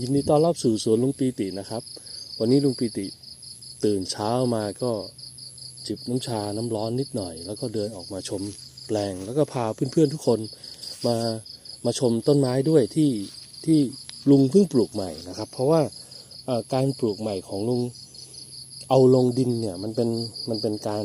ยินดีต้อนรับสู่สวนลุงปีตินะครับ วันนี้ลุงปีติตื่นเช้ามาก็จิบน้ำชาน้ำร้อนนิดหน่อย แล้วก็เดินออกมาชมแปลง แล้วก็พาเพื่อนๆทุกคนมามาชมต้นไม้ด้วยที่ที่ลุงเพิ่งปลูกใหม่นะครับ เพราะว่าการปลูกใหม่ของลุงเอาลงดินเนี่ยมันเป็นมันเป็นการ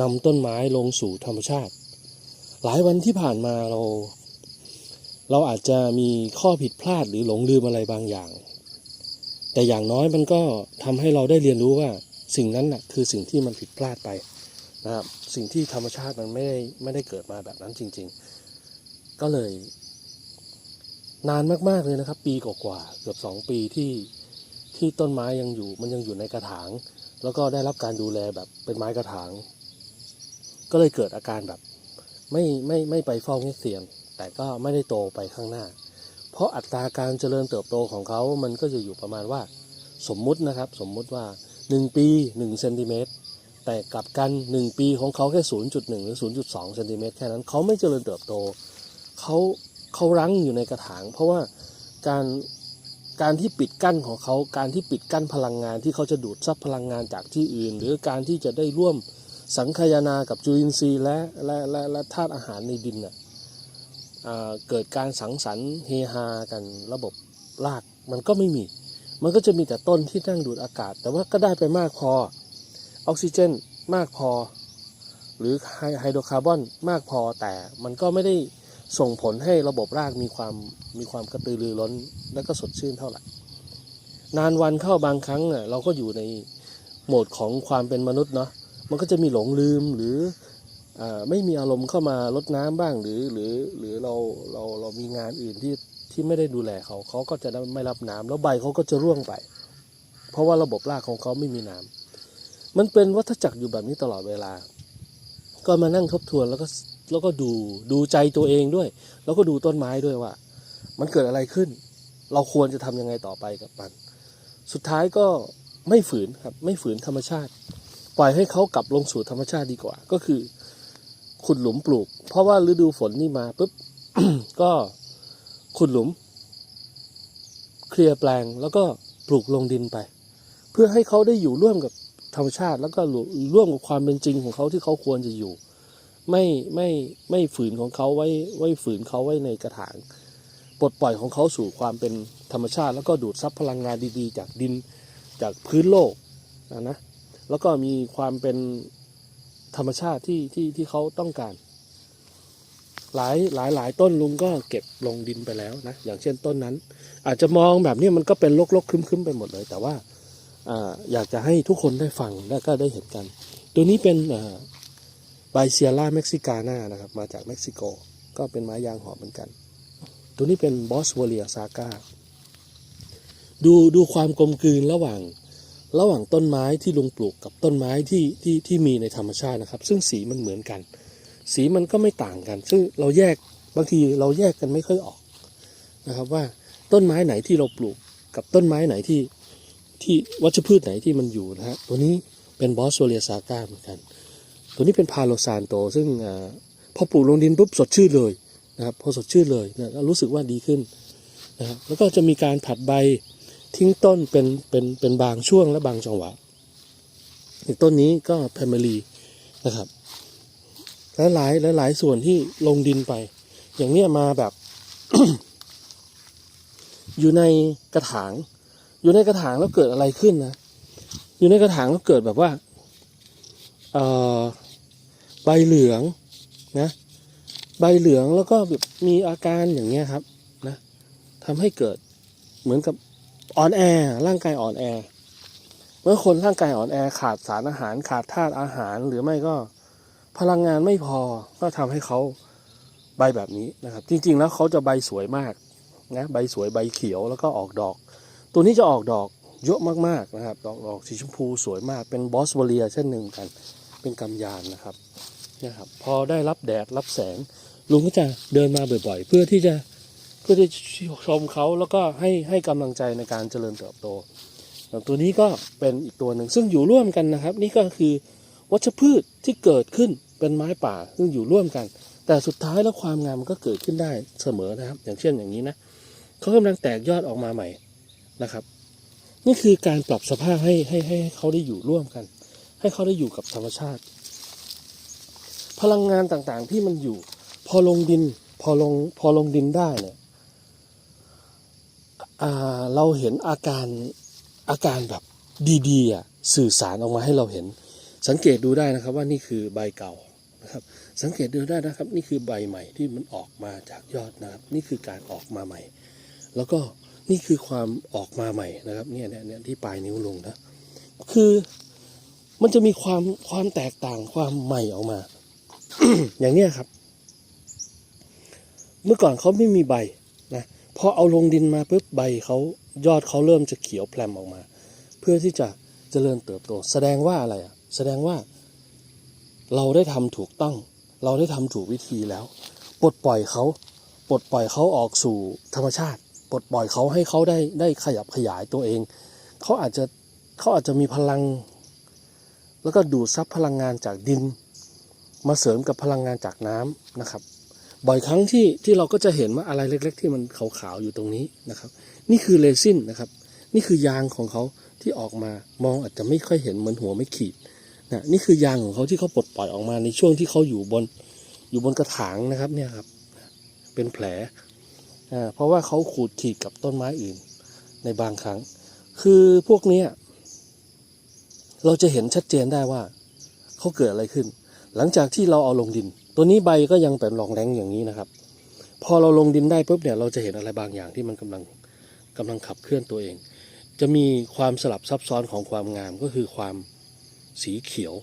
นำต้นไม้ลงสู่ธรรมชาติ หลายวันที่ผ่านมาเรา เราอาจจะมีข้อผิดพลาดหรือหลงลืมอะไรบางอย่าง แต่อย่างน้อยมันก็ทำให้เราได้เรียนรู้ว่าสิ่งนั้นน่ะคือสิ่งที่มันผิดพลาดไปนะครับสิ่งที่ธรรมชาติมันไม่ได้ไม่ได้เกิดมาแบบนั้นจริง ๆ ก็เลย นานมากๆเลยนะครับ ปีกว่าๆเกือบสองปีที่ที่ต้นไม้ยังอยู่ มันยังอยู่ในกระถาง แล้วก็ได้รับการดูแลแบบเป็นไม้กระถาง ก็เลยเกิดอาการแบบ ไม่ไม่ไม่ไปเฝ้าเงี้ยเสียง แต่ก็ไม่ได้โตไปข้างหน้า เพราะอัตราการเจริญเติบโตของเขามันก็จะอยู่ประมาณว่าสมมุตินะครับ สมมุติว่า 1 ปี 1เซนติเมตรแต่กลับกัน 1 ปีของเขาแค่ 0.1 หรือ 0.2เซนติเมตรแค่นั้นเขาไม่เจริญเติบโตเขาเขารั้งอยู่ในกระถาง เพราะว่าการการที่ปิดกั้นของเขาการที่ปิดกั้นพลังงานที่เขาจะดูดซับพลังงานจากที่อื่น หรือการที่จะได้ร่วมสังคายนากับจุลินทรีย์และและและและธาตุอาหารในดินน่ะอ่า เกิดการสังสรรค์เฮฮากันระบบรากมันก็ไม่มี มันก็จะมีแต่ต้นที่นั่งดูดอากาศ แต่ว่าก็ได้ไปมากพอ ออกซิเจนมากพอ หรือไฮโดรคาร์บอนมากพอแต่มันก็ไม่ได้ส่งผลให้ระบบรากมีความมีความกระตือรือร้นและก็สดชื่นเท่าไหร่ นานวันเข้าบางครั้งเราก็อยู่ในโหมดของความเป็นมนุษย์เนาะมันก็จะมีหลงลืมหรือ ไม่มีอารมณ์เข้ามารดน้ำบ้างหรือหรือหรือเราเราเรามีงานอื่นที่ที่ไม่ได้ดูแลเขาเขาก็จะไม่รับน้ำแล้วใบเขาก็จะร่วงไป เพราะว่าระบบรากของเขาไม่มีน้ำมันเป็นวัฏจักรอยู่แบบนี้ตลอดเวลา ก็มานั่งทบทวนแล้วก็แล้วก็ดูดูใจตัวเองด้วย แล้วก็ดูต้นไม้ด้วยว่า มันเกิดอะไรขึ้น เราควรจะทำยังไงต่อไปกับมัน สุดท้ายก็ไม่ฝืนครับไม่ฝืนธรรมชาติ ปล่อยให้เขากลับลงสู่ธรรมชาติดีกว่า ก็คือ ขุดหลุมปลูก เพราะว่าฤดูฝนนี่มาปุ๊บก็ขุดหลุม เคลียร์แปลงแล้วก็ปลูกลงดินไป เพื่อให้เขาได้อยู่ร่วมกับธรรมชาติ แล้วก็ร่วมกับความเป็นจริงของเขาที่เขาควรจะอยู่ ไม่ไม่ไม่ฝืนของเขาไว้ไว้ฝืนเขาไว้ในกระถางปลดปล่อยของเขาสู่ความเป็นธรรมชาติ แล้วก็ดูดซับพลังงานดีๆ จากดินจากพื้นโลกนะนะแล้วก็มีความเป็น ธรรมชาติที่ที่ที่เขาต้องการ หลายหลายหลายต้นลุงก็เก็บลงดินไปแล้วนะอย่างเช่นต้นนั้น อาจจะมองแบบนี้มันก็เป็นลกๆครึ้มๆไปหมดเลย แต่ว่าอยากจะให้ทุกคนได้ฟังและก็ได้เห็นกัน ตัวนี้เป็นไบเซียร่าเม็กซิกาน่านะครับ มาจากเม็กซิโก ก็เป็นไม้ยางหอมเหมือนกัน ตัวนี้เป็นบอสโวเลียซาก้าดูดูความกลมกลืนระหว่าง ระหว่างต้นไม้ที่ลุงปลูกกับต้นไม้ที่ที่ที่มีในธรรมชาตินะครับ ซึ่งสีมันเหมือนกัน สีมันก็ไม่ต่างกัน ซึ่งเราแยกบางทีเราแยกกันไม่ค่อยออกนะครับว่าต้นไม้ไหนที่เราปลูกกับต้นไม้ไหนที่ที่วัชพืชไหนที่มันอยู่นะฮะตัวนี้เป็นบอสโซเลียซาก้าเหมือนกัน ตัวนี้เป็นพาโลซานโต ซึ่งอาพอปลูกลงดินปุ๊บสดชื่นเลยนะครับพอสดชื่นเลยนะรู้สึกว่าดีขึ้นนะครับแล้วก็จะมีการผัดใบ ทิ้งต้นเป็นเป็นเป็นบางช่วงและบางจังหวะอย่างต้นนี้ก็แพมเมลีนะครับและหลายหลายๆส่วนที่ลงดินไป อย่างเนี้ยมาแบบ อยู่ในกระถาง อยู่ในกระถางแล้วเกิดอะไรขึ้นนะอยู่ในกระถางแล้วเกิดแบบว่าเอ่อใบเหลืองนะใบเหลืองแล้วก็แบบมีอาการอย่างเงี้ยครับนะทำให้เกิดเหมือนกับ อ่อนแอร่างกายอ่อนแอ เมื่อคนร่างกายอ่อนแอขาดสารอาหารขาดธาตุอาหารหรือไม่ก็พลังงานไม่พอก็ทำให้เขาใบแบบนี้นะครับ จริง ๆ แล้วเขาจะใบสวยมากนะใบสวยใบเขียวแล้วก็ออกดอก ตัวนี้จะออกดอกเยอะมากๆนะครับ ดอกดอกสีชมพูสวยมากเป็นบอสวเลียเช่นหนึ่งกัน เป็นกำยานนะครับนี่ยครับ พอได้รับแดดรับแสงลุงก็จะเดินมาบ่อยๆ เพื่อที่จะ พื่อที่ชมเขาแล้วก็ให้ให้กำลังใจในการเจริญเติบโต ตัวนี้ก็เป็นอีกตัวหนึ่งซึ่งอยู่ร่วมกันนะครับ นี่ก็คือวัชพืชที่เกิดขึ้นเป็นไม้ป่าซึ่งอยู่ร่วมกัน แต่สุดท้ายแล้วความงามมันก็เกิดขึ้นได้เสมอนะครับ อย่างเช่นอย่างนี้นะเขากำลังแตกยอดออกมาใหม่นะครับ นี่คือการปรับสภาพให้ให้ให้เขาได้อยู่ร่วมกัน ให้เขาได้อยู่กับธรรมชาติ พลังงานต่างๆที่มันอยู่ พอลงดินพอลงพอลงดินได้เนี่ย เราเห็นอาการอาการแบบดีๆอะสื่อสารออกมาให้เราเห็น สังเกตดูได้นะครับว่านี่คือใบเก่านะครับ สังเกตดูได้นะครับ นี่คือใบใหม่ที่มันออกมาจากยอดนะครับ นี่คือการออกมาใหม่ แล้วก็นี่คือความออกมาใหม่นะครับเนี่ยเนี่ยเนี่ยที่ปลายนิ้วลงนะคือมันจะมีความความแตกต่างความใหม่ออกมา อย่างเนี้ยครับ เมื่อก่อนเขาไม่มีใบนะ พอเอาลงดินมาปุ๊บใบเขายอดเขาเริ่มจะเขียวแพลมออกมา เพื่อที่จะเจริญเติบโต แสดงว่าอะไรอะแสดงว่า เราได้ทำถูกต้อง เราได้ทำถูกวิธีแล้ว ปลดปล่อยเขาปลดปล่อยเขาออกสู่ธรรมชาติ ปลดปล่อยเขาให้เขาได้ได้ขยับขยายตัวเอง เขาอาจจะเขาอาจจะมีพลัง แล้วก็ดูดซับพลังงานจากดิน มาเสริมกับพลังงานจากน้ำนะครับ บ่อยครั้งที่ที่เราก็จะเห็นว่าอะไรเล็ก ๆ ที่มันขาวๆอยู่ตรงนี้นะครับ นี่คือเรซินนะครับ นี่คือยางของเขาที่ออกมามองอาจจะไม่ค่อยเห็นเหมือนหัวไม่ขีดนะนี่คือยางของเขาที่เขาปลดปล่อยออกมาในช่วงที่เขาอยู่บนอยู่บนกระถางนะครับเนี่ยครับ เป็นแผลอ่าเพราะว่าเขาขูดขีดกับต้นไม้อื่นในบางครั้ง คือพวกนี้เราจะเห็นชัดเจนได้ว่าเขาเกิดอะไรขึ้น หลังจากที่เราเอาลงดิน ตัวนี้ใบก็ยังเป็นรองแรงอย่างนี้นะครับ พอเราลงดินได้ปุ๊บเนี่ยเราจะเห็นอะไรบางอย่างที่มันกำลังกำลังขับเคลื่อนตัวเอง จะมีความสลับซับซ้อนของความงามก็คือความสีเขียว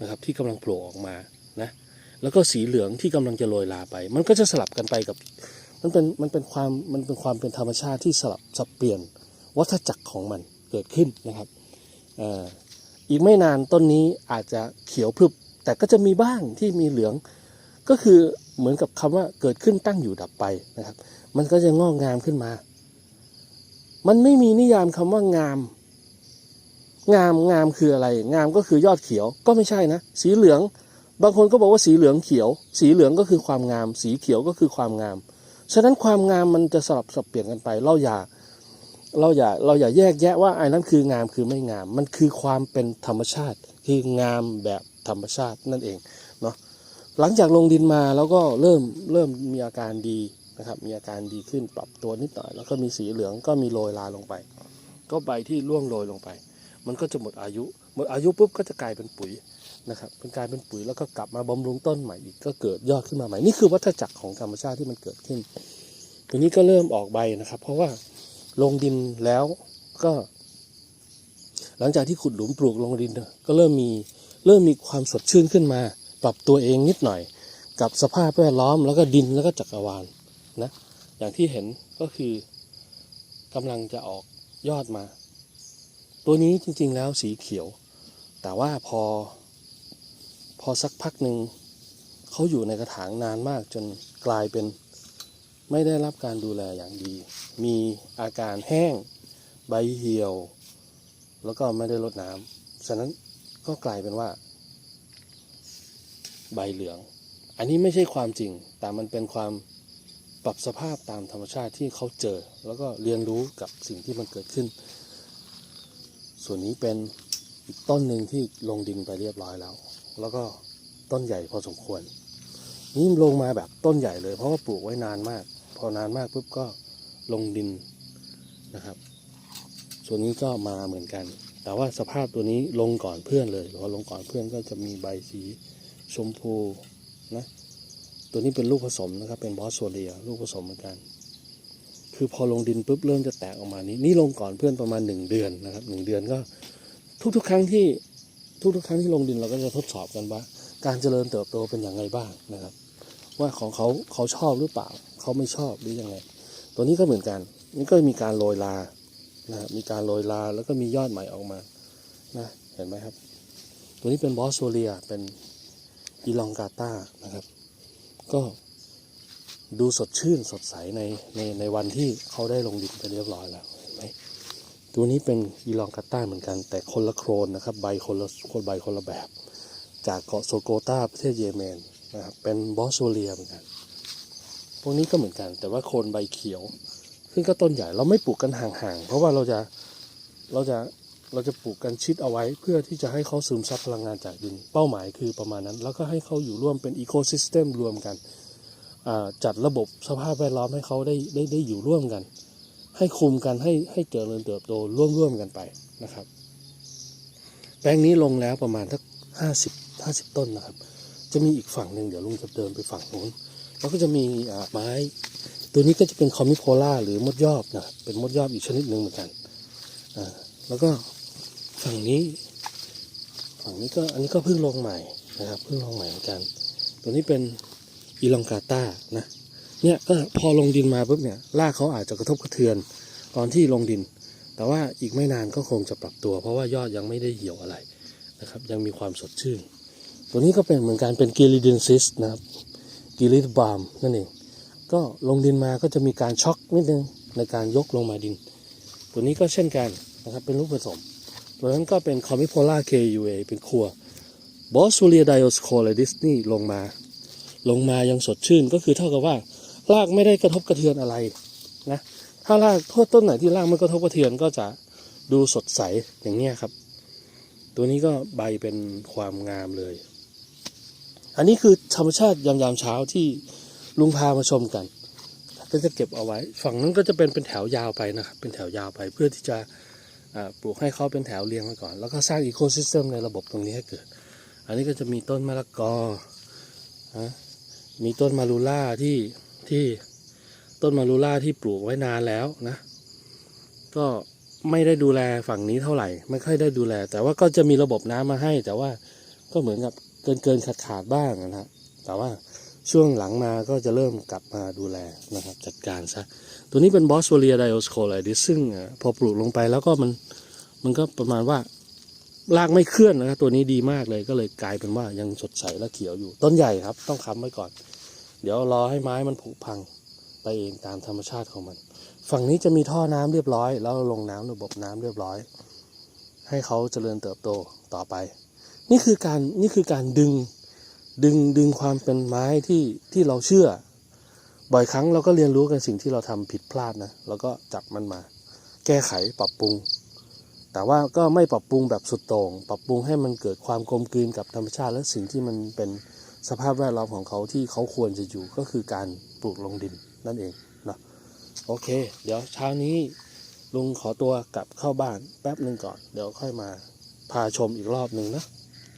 นะครับที่กำลังโผล่ออกมานะแล้วก็สีเหลืองที่กำลังจะโรยลาไป มันก็จะสลับกันไปกับ มันเป็นมันเป็นความมันเป็นความเป็นธรรมชาติที่สลับสับเปลี่ยนวัฏจักรของมันเกิดขึ้นนะครับอ่ออีกไม่นานต้นนี้อาจจะเขียวพรึบแต่ก็จะมีบ้างที่มีเหลือง ก็คือเหมือนกับคำว่าเกิดขึ้นตั้งอยู่ดับไปนะครับ มันก็จะงอกงามขึ้นมา มันไม่มีนิยามคำว่างาม งามงามคืออะไร งามก็คือยอดเขียวก็ไม่ใช่นะ สีเหลือง บางคนก็บอกว่าสีเหลืองเขียว สีเหลืองก็คือความงาม สีเขียวก็คือความงาม ฉะนั้นความงามมันจะสลับสับเปลี่ยนกันไป เราอย่า เราอย่าเราอย่าแยกแยะว่าไอ้นั้นคืองามคือไม่งาม มันคือความเป็นธรรมชาติ คืองามแบบธรรมชาตินั่นเองเนาะ หลังจากลงดินมาแล้วก็เริ่มเริ่มมีอาการดีนะครับ มีอาการดีขึ้นปรับตัวนิดหน่อย แล้วก็มีสีเหลืองก็มีโรยลาลงไป ก็ใบที่ร่วงโรยลงไป มันก็จะหมดอายุหมดอายุปุ๊บก็จะกลายเป็นปุ๋ยนะครับเป็นกลายเป็นปุ๋ยแล้วก็กลับมาบำรุงต้นใหม่อีกก็เกิดยอดขึ้นมาใหม่นี่คือวัฏจักรของธรรมชาติที่มันเกิดขึ้นทีนี้ก็เริ่มออกใบนะครับ เพราะว่าลงดินแล้วก็ หลังจากที่ขุดหลุมปลูกลงดินก็เริ่มมีเริ่มมีความสดชื่นขึ้นมา ปรับตัวเองนิดหน่อย กับสภาพแวดล้อมแล้วก็ดินแล้วก็จักรวาลนะอย่างที่เห็นก็คือกำลังจะออกยอดมา ตัวนี้จริงๆแล้วสีเขียว แต่ว่าพอ พอสักพักหนึ่งเขาอยู่ในกระถางนานมากจนกลายเป็นไม่ได้รับการดูแลอย่างดี มีอาการแห้ง ใบเหี่ยว แล้วก็ไม่ได้รดน้ำฉะนั้นก็กลายเป็นว่า ใบเหลือง อันนี้ไม่ใช่ความจริง แต่มันเป็นความปรับสภาพตามธรรมชาติที่เขาเจอ แล้วก็เรียนรู้กับสิ่งที่มันเกิดขึ้น ส่วนนี้เป็นต้นหนึ่งที่ลงดินไปเรียบร้อยแล้ว แล้วก็ต้นใหญ่พอสมควร นี่ลงมาแบบต้นใหญ่เลย เพราะว่าปลูกไว้นานมาก พอนานมากปุ๊บก็ลงดินนะครับ ส่วนนี้ก็มาเหมือนกัน แต่ว่าสภาพตัวนี้ลงก่อนเพื่อนเลยพอลงก่อนเพื่อนก็จะมีใบสี ชมพูนะตัวนี้เป็นลูกผสมนะครับ เป็นบอสโซเลียลูกผสมเหมือนกัน คือพอลงดินปุ๊บเริ่มจะแตกออกมานี้ นี่ลงก่อนเพื่อนประมาณหนึ่งเดือนนะครับหนึ่งเดือนก็ ทุกๆ ครั้งที่ทุกๆ ครั้งที่ลงดินเราก็จะทดสอบกันว่า การเจริญเติบโตเป็นอย่างไรบ้างนะครับ ว่าของเขาเขาชอบหรือเปล่า เขาไม่ชอบหรือยังไง ตัวนี้ก็เหมือนกัน นี่ก็มีการโรยลานะมีการโรยลาแล้วก็มียอดใหม่ออกมานะเห็นไหมครับ ตัวนี้เป็นบอสโซเลียเป็น อีลองกาต้านะครับ ก็ดูสดชื่นสดใสในในในวันที่เขาได้ลงดินไปเรียบร้อยแล้วเห็นไหมตัวนี้เป็นอีลองกาต้าเหมือนกัน แต่คนละโครนนะครับใบคนละคนใบคนละแบบ จากเกาะโซโกตาประเทศเยเมนนะครับเป็นบอสโซเลียเหมือนกันพวกนี้ก็เหมือนกัน แต่ว่าโคนใบเขียว ซึ่งก็ต้นใหญ่เราไม่ปลูกกันห่างๆ เพราะว่าเราจะเราจะ เราจะปลูกกันชิดเอาไว้เพื่อที่จะให้เขาซึมซับพลังงานจากดิน เป้าหมายคือประมาณนั้น แล้วก็ให้เขาอยู่ร่วมเป็นอีโคซิสเต็มรวมกัน จัดระบบสภาพแวดล้อมให้เขาได้ได้ได้อยู่ร่วมกัน ให้คุมกันให้ให้เจริญเติบโตร่วมร่วมกันไปนะครับ แปลงนี้ลงแล้วประมาณสักห้าสิบห้าสิบต้นนะครับ จะมีอีกฝั่งหนึ่งเดี๋ยวลุงจะเดินไปฝั่งโน้นแล้วก็จะมีไม้ ตัวนี้ก็จะเป็นคอมิโพล่าหรือมดยอบนะเป็นมดยอบอีกชนิดหนึ่งเหมือนกันแล้วก็ ฝั่งนี้ฝั่งนี้ก็อันนี้ก็เพิ่งลงใหม่นะครับเพิ่งลงใหม่เหมือนกัน ตัวนี้เป็นอีลองกาต้านะเนี่ยก็พอลงดินมาปุ๊บเนี่ยรากเขาอาจจะกระทบกระเทือนตอนที่ลงดิน แต่ว่าอีกไม่นานก็คงจะปรับตัว เพราะว่ายอดยังไม่ได้เหี่ยวอะไรนะครับ ยังมีความสดชื่น ตัวนี้ก็เป็นเหมือนกันเป็นกิลิดินซิสนะครับกิลิดบามนั่นเองก็ลงดินมาก็จะมีการช็อคนิดนึงในการยกลงมาดิน ตัวนี้ก็เช่นกันนะครับเป็นลูกผสม ตัวนั้นก็เป็นคอมิโพล่า KUA เป็นครัวบอสซูเลียไดโอสโคเลดิสนี่ลงมา ลงมายังสดชื่นก็คือเท่ากับว่ารากไม่ได้กระทบกระเทือนอะไรนะถ้ารากทั่วต้นไหนที่รากไม่กระทบกระเทือนก็จะดูสดใสอย่างเนี้ครับ ตัวนี้ก็ใบเป็นความงามเลย อันนี้คือธรรมชาติยามยามเช้าที่ลุงพามาชมกันก็จะเก็บเอาไว้ ฝั่งนั้นก็จะเป็นเป็นแถวยาวไปนะครับ เป็นแถวยาวไปเพื่อที่จะ ปลูกให้เขาเป็นแถวเรียงมาก่อน แล้วก็สร้างอีโคซิสเต็มในระบบตรงนี้ให้เกิด อันนี้ก็จะมีต้นมะละกอมีต้นมารูล่าที่ที่ต้นมารูล่าที่ปลูกไว้นานแล้วนะ ก็ไม่ได้ดูแลฝั่งนี้เท่าไหร่ ไม่ค่อยได้ดูแล แต่ว่าก็จะมีระบบน้ำมาให้ แต่ว่าก็เหมือนกับเกินเกินขาดขาดบ้างนะครับแต่ว่า ช่วงหลังมาก็จะเริ่มกลับมาดูแลนะครับจัดการซะ ตัวนี้เป็นบอสโ o เลียไดโอสโคไลดิซึ่งพอปลูกลงไปแล้วก็มันมันก็ประมาณว่ารากไม่เคลื่อนนะครับตัวนี้ดีมากเลยก็เลยกลายเป็นว่ายังสดใสและเขียวอยู่ ต้นใหญ่ครับ ต้องค้ำไว้ก่อน เดี๋ยวรอให้ไม้มันผุพังไปเองตามธรรมชาติของมัน ฝั่งนี้จะมีท่อน้ำเรียบร้อย แล้วลงน้ำระบบน้ำเรียบร้อย ให้เขาเจริญเติบโตต่อไป นี่คือการนี่คือการดึง ดึงดึงความเป็นไม้ที่ที่เราเชื่อ บ่อยครั้งเราก็เรียนรู้กันสิ่งที่เราทำผิดพลาดนะแล้วก็จับมันมา แก้ไขปรับปรุง แต่ว่าก็ไม่ปรับปรุงแบบสุดโต่งปรับปรุงให้มันเกิดความกลมกลืนกับธรรมชาติและสิ่งที่มันเป็นสภาพแวดล้อมของเขาที่เขาควรจะอยู่ก็คือการปลูกลงดินนั่นเองนะโอเค เดี๋ยวเช้านี้ลุงขอตัวกลับเข้าบ้านแป๊บหนึ่งก่อน เดี๋ยวค่อยมาพาชมอีกรอบหนึ่งนะ